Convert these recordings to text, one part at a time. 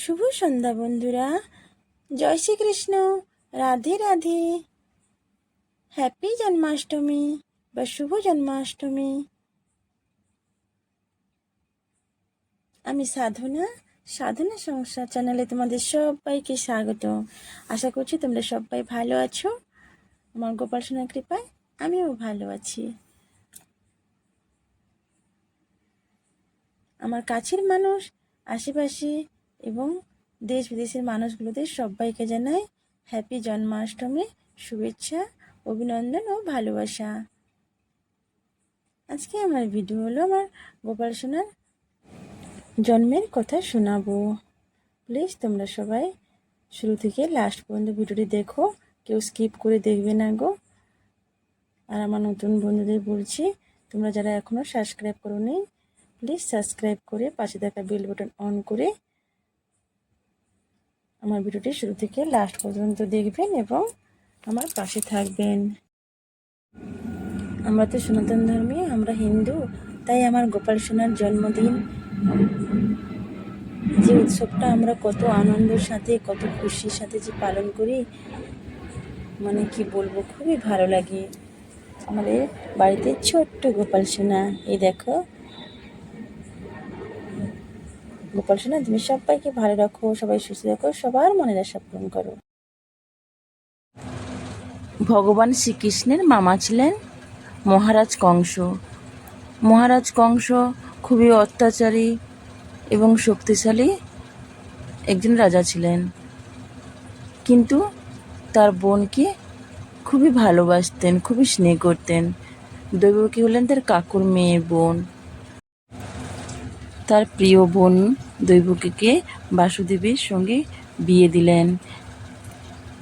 শুভ সন্ধ্যা বন্ধুরা। জয় শ্রীকৃষ্ণ। রাধে রাধে। হ্যাপি জন্মাষ্টমী বা শুভ জন্মাষ্টমী। আমি সাধনা সাধনা সংসার চ্যানেলে তোমাদের সবাইকে স্বাগত। আশা করছি তোমরা সবাই ভালো আছো। আমার গোপাল সোনার কৃপায় আমিও ভালো আছি। আমার কাছের মানুষ, আশেপাশে এবং দেশ বিদেশের মানুষগুলোদের সবাইকে জানাই হ্যাপি জন্মাষ্টমী শুভেচ্ছা, অভিনন্দন ও ভালোবাসা। আজকে আমার ভিডিও হলো আমার গোপাল সোনার জন্মের কথা শোনাবো। প্লিজ তোমরা সবাই শুরু থেকে লাস্ট পর্যন্ত ভিডিওটি দেখো, কেউ স্কিপ করে দেখবে না গো। আর আমার নতুন বন্ধুদের বলছি, তোমরা যারা এখনও সাবস্ক্রাইব করো নি প্লিজ সাবস্ক্রাইব করে পাশে থাকা বেল বাটন অন করে আমার ভিডিওটি শুরু থেকে লাস্ট পর্যন্ত দেখবেন এবং আমার পাশে থাকবেন। আমরা তো সনাতন ধর্মী, আমরা হিন্দু, তাই আমার গোপাল সোনার জন্মদিন, যে উৎসবটা আমরা কত আনন্দের সাথে, কত খুশির সাথে যে পালন করি মানে কি বলব, খুবই ভালো লাগে। আমাদের বাড়িতে ছোট্ট গোপাল সোনা, এই দেখো। গোপাল সোনা, তুমি সবাইকে ভালো রাখো, সবাই সুস্থ রাখো সবার মনের আশা পূরণ করো। ভগবান শ্রীকৃষ্ণের মামা ছিলেন মহারাজ কংস। মহারাজ কংস খুবই অত্যাচারী এবং শক্তিশালী একজন রাজা ছিলেন। কিন্তু তার বোনকে খুবই ভালোবাসতেন, খুবই স্নেহ করতেন। দৈবকী হলেন তার কাকুর মেয়ের বোন। তার প্রিয় বোন দৈবকীকে বাসুদেবের সঙ্গে বিয়ে দিলেন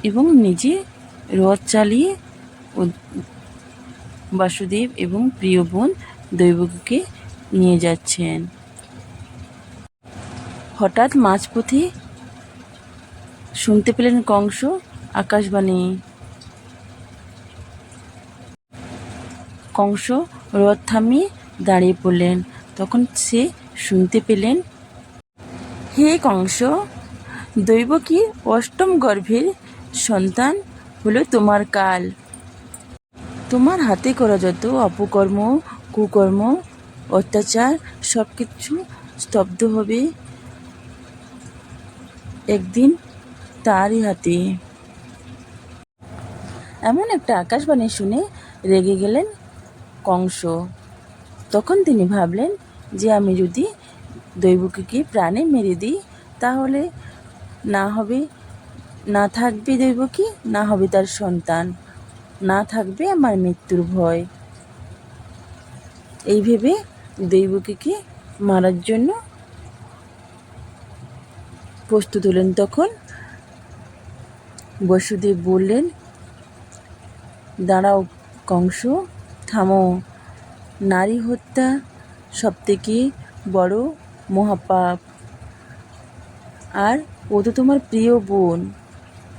এবং নিজে রথ চালিয়ে বাসুদেব এবং প্রিয় বোন দৈবকীকে নিয়ে যাচ্ছেন। হঠাৎ মাঝপথে শুনতে পেলেন কংস আকাশবাণী। কংস রথ থামিয়ে দাঁড়িয়ে পড়লেন। তখন সে শুনতে পেলেন? হে কংস দৈবকী অষ্টম গর্ভের সন্তান হলো তোমার কাল? তোমার হাতে করা যত অপকর্ম, কুকর্ম, অত্যাচার সব কিছু স্তব্ধ হবে একদিন তারই হাতে। এমন একটা আকাশবাণী শুনে রেগে গেলেন কংস। তখন তিনি ভাবলেন যে আমি যদি দৈবকীকে প্রাণে মেরে দিই, তাহলে না হবে, না থাকবে দৈবকী না হবে তার সন্তান। না থাকবে আমার মৃত্যুর ভয়। এই ভেবে দৈবকীকে মারার জন্য প্রস্তুত হলেন তখন। বসুদেব বললেন, দাঁড়াও কংস, থামো। নারী হত্যা সবথেকে বড় মহাপাপ। আর ও তো তোমার প্রিয় বোন।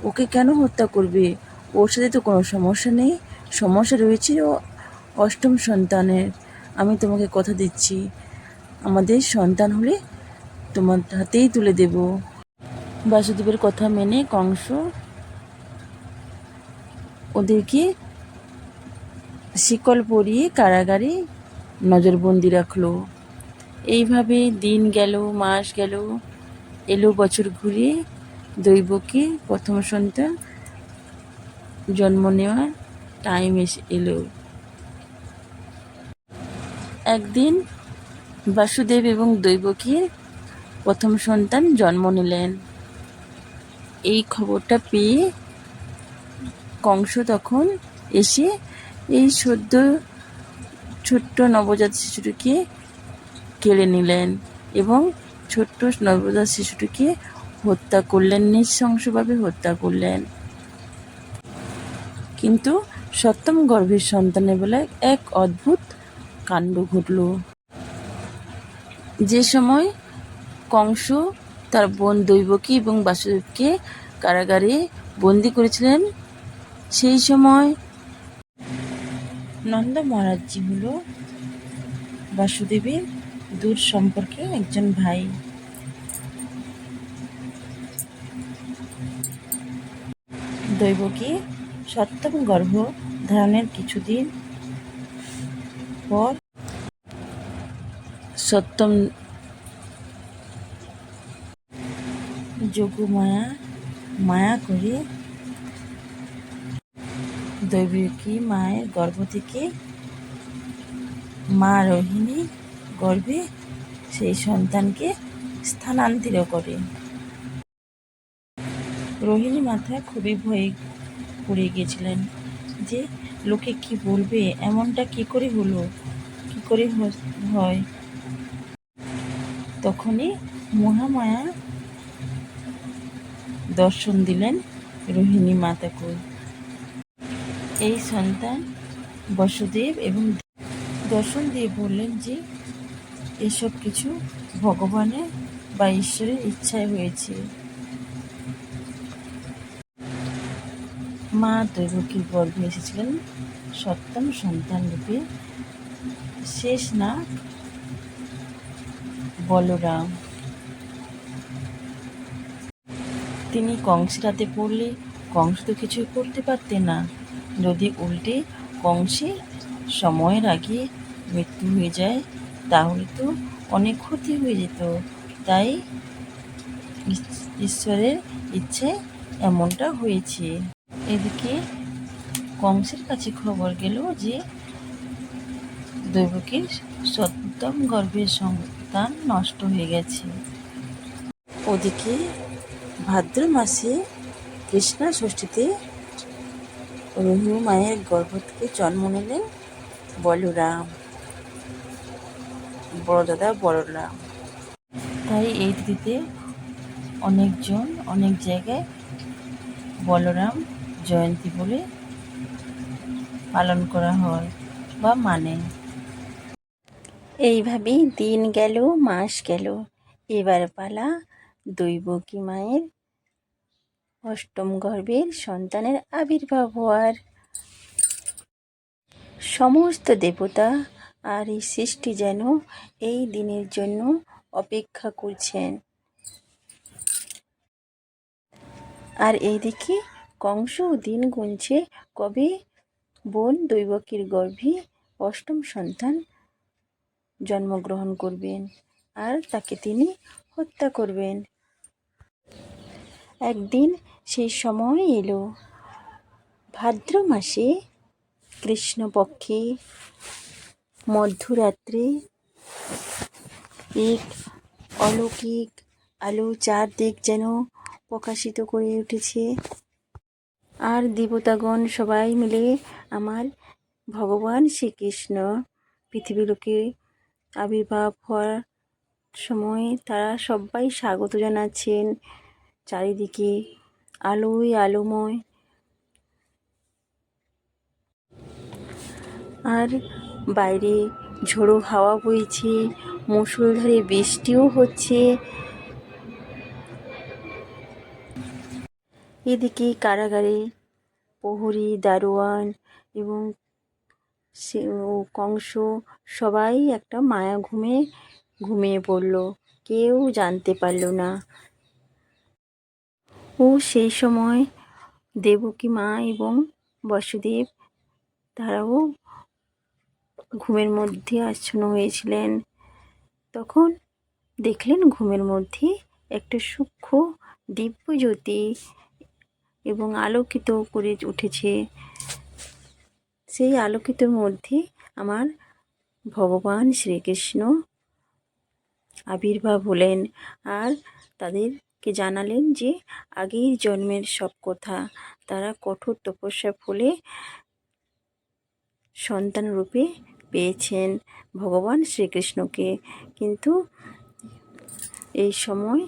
ওকে কেন হত্যা করবে? ওর সাথে তো কোনো সমস্যা নেই। সমস্যা রয়েছে ও অষ্টম সন্তানের। আমি তোমাকে কথা দিচ্ছি। আমাদের সন্তান হলে তোমার হাতেই তুলে দেব। বাসুদেবের কথা মেনে কংস ওদেরকে শিকল পরিয়ে কারাগারে নজরবন্দি রাখল। এইভাবে দিন গেল, মাস গেল, এলো বছর ঘুরে দৈবকে প্রথম সন্তান জন্ম নেওয়ার টাইম এসে, এলো। একদিন বাসুদেব এবং দৈবকীর প্রথম সন্তান জন্ম নিলেন। এই খবরটা পেয়ে কংস তখন এসে এই সদ্য ছোট্ট নবজাত শিশুটিকে কেড়ে নিলেন এবং ছোট্ট নবজাত শিশুটিকে হত্যা করলেন, নৃশংসভাবে হত্যা করলেন। কিন্তু সপ্তম গর্ভের সন্তানের বেলায় এক অদ্ভুত কাণ্ড ঘটল। যে সময় কংস তার বোন দৈবকী এবং বাসুদেবকে কারাগারে বন্দি করেছিলেন, সেই সময় নন্দ মহারাজজি হলো বাসুদেবের দূর সম্পর্কে একজন ভাই। দৈবকী সপ্তম গর্ভ ধারণের কিছুদিন পর? সপ্তম যোগমায়া মায়া করে দৈবকী মায়ের গর্ভ থেকে মা রোহিণী গর্ভে সেই সন্তানকে স্থানান্তর করে। রোহিণী মাথা খুবই ভয়ে পড়ে গিয়েছিলেন যে, লোকে কি বলবে? এমনটা কি করে হলো? কি করে হয়? তখনই মহামায়া দর্শন দিলেন রোহিণী মাতাকে। এই সন্তান বসুদেব এবং দর্শন দিয়ে বললেন যে, এসব কিছু ভগবানের বা ঈশ্বরের ইচ্ছায় হয়েছে। মা দৈবকীর গর্ভে এসেছিলেন। সপ্তম সন্তান রূপে শেষ না বলরাম। তিনি কংসের হাতে পড়লে কংস তো কিছুই করতে পারতেন না। যদি উল্টে কংসে সময়ের আগে মৃত্যু হয়ে যায়, তাহলে তো অনেক ক্ষতি হয়ে যেত। তাই ঈশ্বরের ইচ্ছে এমনটা হয়েছে। এদিকে কংসের কাছে খবর গেল যে দৈবকীর সপ্তম গর্ভের সন্তান নষ্ট হয়ে গেছে। ওদিকে ভাদ্র মাসে কৃষ্ণা ষষ্ঠীতে রোহিণী মায়ের গর্ভ থেকে জন্ম নিলেন বলরাম। বড় দাদা বলরাম। তাই এই তিথিতে অনেকজন, অনেক জায়গায় বলরাম জয়ন্তী বলে পালন করা হয় বা মানে। এইভাবেই দিন গেল, মাস গেল। এবার পালা দৈবকী মায়ের অষ্টম গর্ভের সন্তানের আবির্ভাব হওয়ার। সমস্ত দেবতা আর এই সৃষ্টি যেন এই দিনের জন্য অপেক্ষা করছেন। আর এইদিকে কংস দিন গুনছে কবে? বোন দৈবকীর গর্ভে অষ্টম সন্তান জন্মগ্রহণ করবেন। আর তাকে তিনি হত্যা করবেন। একদিন সেই সময় এলো। ভাদ্র মাসে কৃষ্ণপক্ষে মধ্যরাত্রে এক অলৌকিক আলো চারদিক যেন প্রকাশিত করে উঠেছে। আর দেবতাগণ সবাই মিলে আমার ভগবান শ্রীকৃষ্ণ পৃথিবীলোকে আবির্ভাব হওয়ার সময় তারা সবাই স্বাগত জানাচ্ছেন। চারিদিকে আলোয় আলোময়। আর বাইরে ঝোড়ো হাওয়া বইছে, মুষলধারে বৃষ্টিও হচ্ছে। এদিকে কারাগারে প্রহরী, দারোয়ান এবং সে কংস সবাই একটা মায়া ঘুমে, ঘুমিয়ে পড়ল। কেউ জানতে পারল না ও সেই সময় দেবকী মা এবং বসুদেব, তারাও ঘুমের মধ্যে আচ্ছন্ন হয়েছিলেন। তখন দেখলেন ঘুমের মধ্যে একটা সূক্ষ্ম দিব্য জ্যোতি এবং আলোকিত করে উঠেছে। সেই আলোকিতর মধ্যে আমার ভগবান শ্রীকৃষ্ণ আবির্ভাব হলেন আর তাদেরকে জানালেন যে আগের জন্মের সব কথা। তারা কঠোর তপস্যার ফলে সন্তান রূপে পেয়েছেন ভগবান শ্রীকৃষ্ণকে। কিন্তু এই সময়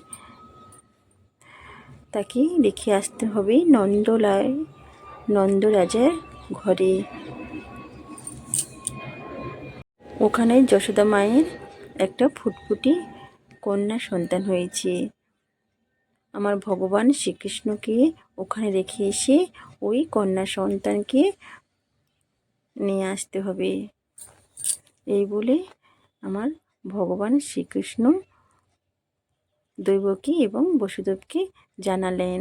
তাকে রেখে আসতে হবে নন্দলায়, নন্দরাজার ঘরে। ওখানে যশোদা মায়ের একটা ফুটফুটি কন্যা সন্তান হয়েছে। আমার ভগবান শ্রীকৃষ্ণকে ওখানে রেখে এসে ওই কন্যা সন্তানকে নিয়ে আসতে হবে। এই বলে আমার ভগবান শ্রীকৃষ্ণ দৈবকী এবং বসুদেবকে জানালেন।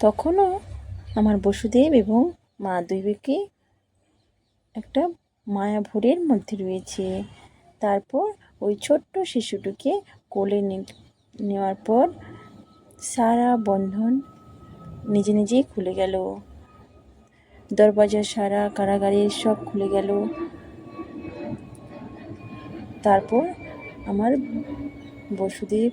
তখনও আমার বসুদেব এবং মা দৈবকী একটা মায়া ভোরের মধ্যে রয়েছে। তারপর ওই ছোট্ট শিশুটিকে কোলে নেওয়ার পর সারা বন্ধন নিজে নিজেই খুলে গেল। দরওয়াজা সারা কারাগারের সব খুলে গেল। তারপর আমার বসুদেব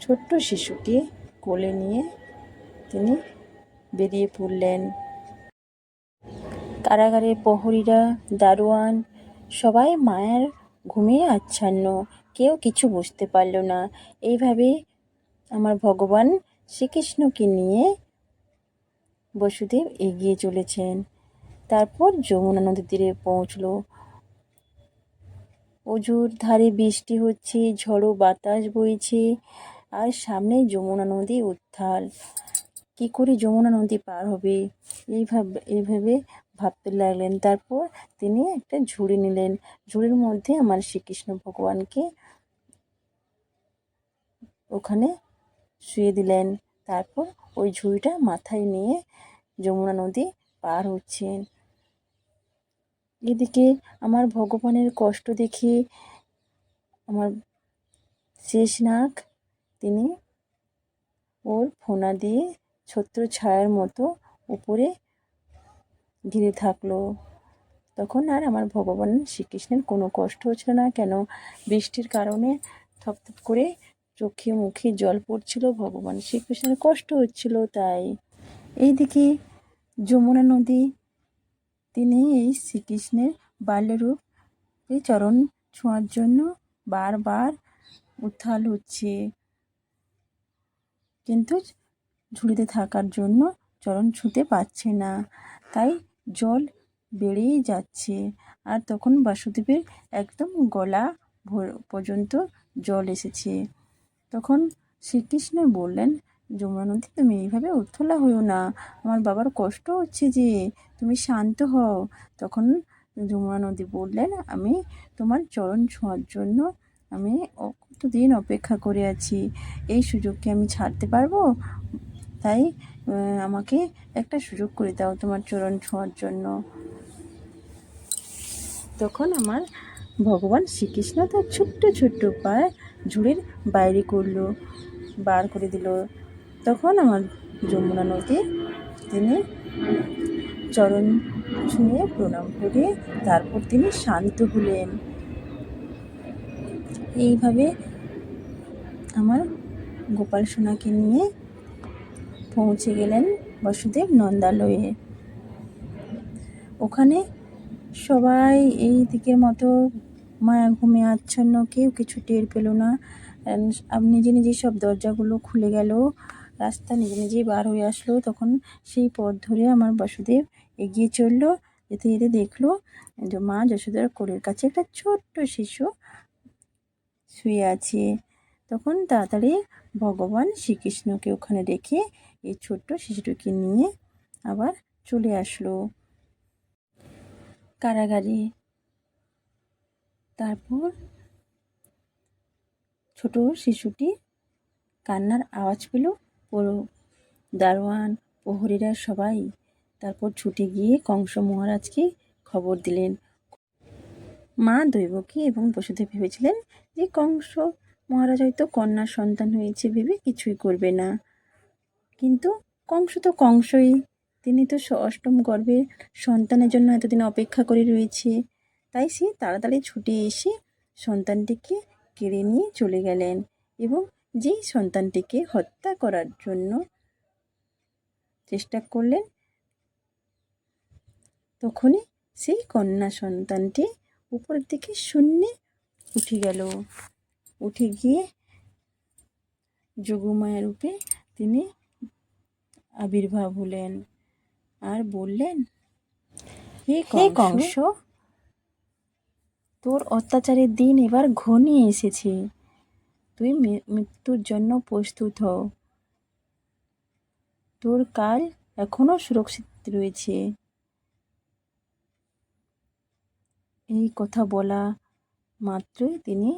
ছোট্ট শিশুকে কোলে নিয়ে তিনি বেরিয়ে পড়লেন। কারাগারের প্রহরীরা, দারোয়ান সবাই মায়ের ঘুমিয়ে আচ্ছন্ন। কেউ কিছু বুঝতে পারল না। এইভাবে আমার ভগবান শ্রীকৃষ্ণকে নিয়ে বসুদেব এগিয়ে চলেছেন। তারপর যমুনা নদীর তীরে পৌঁছল। অজুর ধারে বৃষ্টি হচ্ছে, ঝড়ো বাতাস বইছে, আর সামনে যমুনা নদী উত্থাল। কি করে যমুনা নদী পার হবে? এইভাবে এইভাবে ভাবতে লাগলেন। তারপর তিনি একটা ঝুড়ি নিলেন। ঝুড়ির মধ্যে আমার শ্রীকৃষ্ণ ভগবানকে ওখানে শুয়ে দিলেন। তারপর ওই ঝুড়িটা মাথায় নিয়ে যমুনা নদী পার হচ্ছেন। এদিকে আমার ভগবানের কষ্ট দেখে আমার শেষনাগ তিনি ওর ফোনা দিয়ে ছত্র ছায়ার মতো উপরে ঘিরে থাকল। তখন আর আমার ভগবান শ্রীকৃষ্ণের কোনো কষ্ট হচ্ছিল না, কেন বৃষ্টির কারণে থপথপ করে চোখে মুখে জল পড়ছিল, ভগবান শ্রীকৃষ্ণের কষ্ট হচ্ছিল তাই। এইদিকে যমুনা নদী, তিনি এই শ্রীকৃষ্ণের বাল্যরূপে চরণ ছোঁয়ার জন্য বারবার উত্থাল হচ্ছে। কিন্তু ঝুড়িতে থাকার জন্য চরণ ছুঁতে পারছে না। তাই জল বেড়েই যাচ্ছে। আর তখন বাসুদেবের একদম গলা পর্যন্ত জল এসেছে। তখন শ্রীকৃষ্ণ বললেন, যমুনা নদী, তুমি এইভাবে উত্থলা হও না। আমার বাবার কষ্ট হচ্ছে যে তুমি শান্ত হও। তখন যমুনা নদী বললেন, আমি তোমার চরণ ছোঁয়ার জন্য আমি কতদিন অপেক্ষা করে আছি। এই সুযোগকে আমি ছাড়তে পারব? তাই আমাকে একটা সুযোগ করে দাও তোমার চরণ ছোঁয়ার জন্য। তখন আমার ভগবান শ্রীকৃষ্ণ তার ছোট্ট ছোট্ট পায়ে ঝুড়ির বাইরে করল, বার করে দিল। তখন আমার যমুনা নদী তিনি চরণ ছুঁয়ে প্রণাম করে তারপর তিনি শান্ত হলেন। এইভাবে আমার গোপাল সোনাকে নিয়ে পৌঁছে গেলেন বসুদেব নন্দালয়ে। ওখানে সবাই এই দিকের মতো মায়া ঘুমে আচ্ছন্ন, কেউ কিছু টের পেল না। নিজে নিজে সব দরজাগুলো খুলে গেল। রাস্তা নিজে নিজেই বার হয়ে আসলো। তখন সেই পথ ধরে আমার বাসুদেব এগিয়ে চলল, যেতে যেতে দেখল যে মা যশোদার কোলের কাছে একটা ছোট্ট শিশু শুয়ে আছে। তখন তাড়াতাড়ি ভগবান শ্রীকৃষ্ণকে ওখানে রেখে এই ছোট্ট শিশুটিকে নিয়ে আবার চলে আসলো। কারাগারে। তারপর ছোট শিশুটি কান্নার আওয়াজ পেল। পুরো দারোয়ান, প্রহরীরা সবাই। তারপর ছুটে গিয়ে কংস মহারাজকে খবর দিলেন। মা দৈবকী এবং বসুদেব ভেবেছিলেন যে কংস মহারাজ হয়তো কন্যা সন্তান হয়েছে, ভেবে কিছুই করবে না। কিন্তু কংস তো কংসই। তিনি তো অষ্টম গর্ভের সন্তানের জন্য এতদিন অপেক্ষা করে রয়েছে। তাই সে তাড়াতাড়ি ছুটে এসে সন্তানটিকে কেড়ে নিয়ে চলে গেলেন এবং যেই সন্তানটিকে হত্যা করার জন্য চেষ্টা করলেন, তখনই সেই কন্যা সন্তানটি উপরের দিকে শূন্যে উঠে গেল। উঠে গিয়ে যোগমায়া রূপে তিনি আবির্ভাব হলেন। আর বললেন হে কংস তোর অত্যাচারের দিন এবার ঘনিয়ে এসেছে। তুই মৃত্যুর জন্য প্রস্তুত হও তোর কাল এখনও সুরক্ষিত রয়েছে। এই কথা বলা মাত্রই তিনি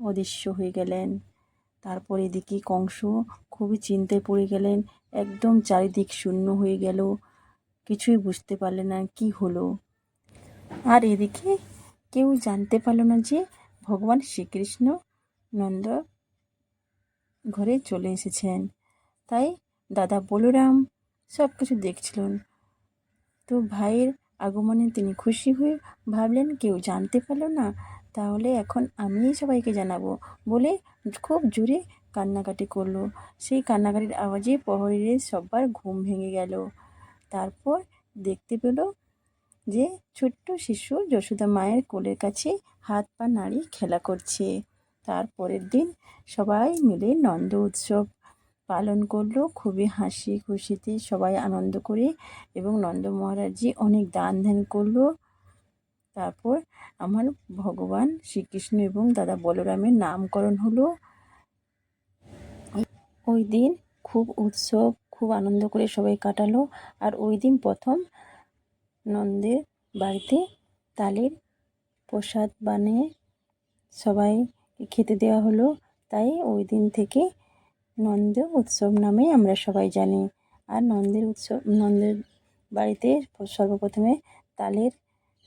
অদৃশ্য হয়ে গেলেন। তারপর এদিকে কংস খুবই চিন্তায় পড়ে গেলেন, একদম চারিদিক শূন্য হয়ে গেল, কিছুই বুঝতে পারলে না কি হলো। আর এদিকে কেউ জানতে পারল না যে ভগবান শ্রীকৃষ্ণ নন্দ ঘরে চলে এসেছেন। তাই দাদা বলরাম সব কিছু দেখছিলেন। তো ভাইয়ের আগমনে তিনি খুশি হয়ে ভাবলেন, কেউ জানতে পারল না তাহলে এখন আমিই সবাইকে জানাব। বলে খুব জোরে কান্নাকাটি করল। সেই কান্নাকাটির আওয়াজে প্রহরীদের সবার ঘুম ভেঙে গেল। তারপর দেখতে পেল যে ছোট্ট শিশু যশোদা মায়ের কোলের কাছে হাত পা নাড়িয়ে খেলা করছে। তারপরের দিন সবাই মিলে নন্দ উৎসব পালন করল। খুবই হাসি খুশিতে সবাই আনন্দ করে এবং নন্দ মহারাজজি অনেক দান ধ্যান করল। তারপর আমার ভগবান শ্রীকৃষ্ণ এবং দাদা বলরামের নামকরণ হলো। ওই দিন খুব উৎসব, খুব আনন্দ করে সবাই কাটালো। আর ওই দিন প্রথম নন্দের বাড়িতে তালের প্রসাদ বানিয়ে সবাইকে খেতে দেওয়া হলো। তাই ওই দিন থেকে নন্দ উৎসব নামে আমরা সবাই জানি। আর নন্দের উৎসব, নন্দের বাড়িতে সর্বপ্রথমে তালের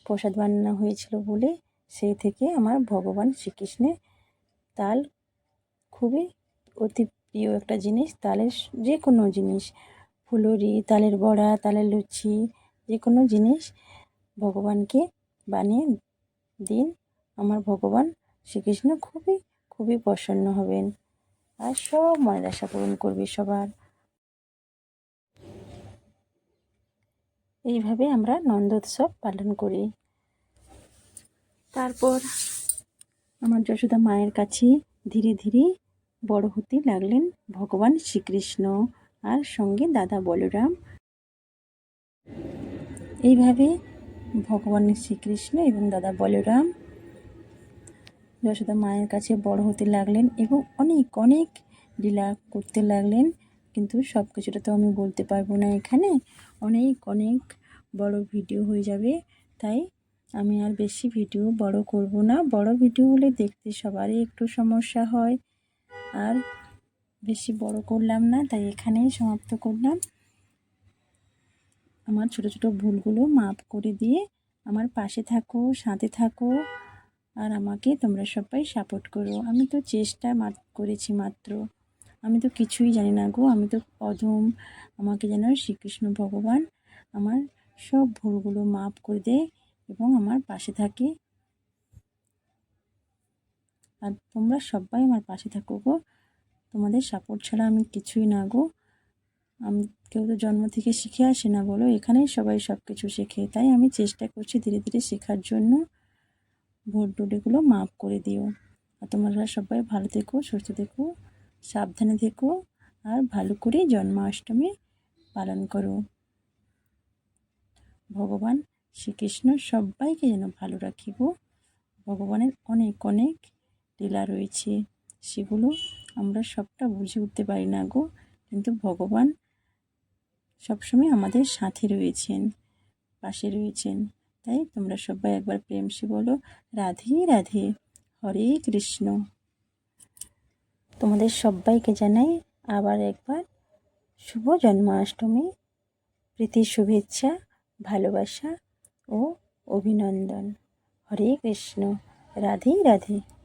প্রসাদ বানানো হয়েছিল বলে সেই থেকে আমার ভগবান শ্রীকৃষ্ণের তাল খুবই অতি প্রিয় একটা জিনিস। তালের যে কোনো জিনিস, ফুলুরি, তালের বড়া, তালের লুচি যে কোনো জিনিস ভগবানকে বানিয়ে দিন। আমার ভগবান শ্রীকৃষ্ণ খুবই খুবই প্রসন্ন হবেন। আর সব মনের আশা পূরণ করবে সবার। এইভাবে আমরা নন্দোৎসব পালন করি। তারপর আমার যশোদা মায়ের কাছে ধীরে ধীরে বড় হতে লাগলেন ভগবান শ্রীকৃষ্ণ আর সঙ্গে দাদা বলরাম। এইভাবে ভগবান শ্রীকৃষ্ণ এবং দাদা বলরাম যশোদা মায়ের কাছে বড় হতে লাগলেন এবং অনেক অনেক লীলা করতে লাগলেন। কিন্তু সব কিছুটা তো আমি বলতে পারব না এখানে। অনেক অনেক বড় ভিডিও হয়ে যাবে। তাই আমি আর বেশি ভিডিও বড় করব না। বড় ভিডিও হলে দেখতে সবারই একটু সমস্যা হয়। আর বেশি বড় করলাম না, তাই এখানেই সমাপ্ত করলাম। আমার ছোট ছোট ভুলগুলো মাপ করে দিয়ে আমার পাশে থাকো, সাথে থাকো, আর আমাকে তোমরা সবাই সাপোর্ট করো। আমি তো চেষ্টা করেছি মাত্র। আমি তো কিছুই জানি না গো। আমি তো অধম। আমাকে যেন শ্রীকৃষ্ণ ভগবান আমার সব ভুলগুলো মাপ করে দেয় এবং আমার পাশে থাকে। আর তোমরা সবাই আমার পাশে থাকো গো। তোমাদের সাপোর্ট ছাড়া আমি কিছুই না গো। আমি কেউ তো জন্ম থেকে শিখে আসে না বলো। এখানেই সবাই সব কিছু শেখে। তাই আমি চেষ্টা করছি ধীরে ধীরে শেখার জন্য ভোট ডুডিগুলো মাফ করে দিও। আর তোমরা সবাই ভালো থেকো, সুস্থ থেকো, সাবধানে থেকো, আর ভালো করে জন্মাষ্টমী পালন করো। ভগবান শ্রীকৃষ্ণ সবাইকে যেন ভালো রাখিব ভগবানের অনেক অনেক লীলা রয়েছে। সেগুলো আমরা সবটা বুঝে উঠতে পারি না গো। কিন্তু ভগবান সবসময় আমাদের সাথে রয়েছেন, পাশে রয়েছেন। তাই তোমরা সবাই একবার প্রেম সে বলো, রাধে রাধে, হরে কৃষ্ণ। তোমাদের সবাইকে জানাই আবার একবার শুভ জন্মাষ্টমী, প্রীতির শুভেচ্ছা। ভালোবাসা ও অভিনন্দন। হরে কৃষ্ণ। রাধে রাধে।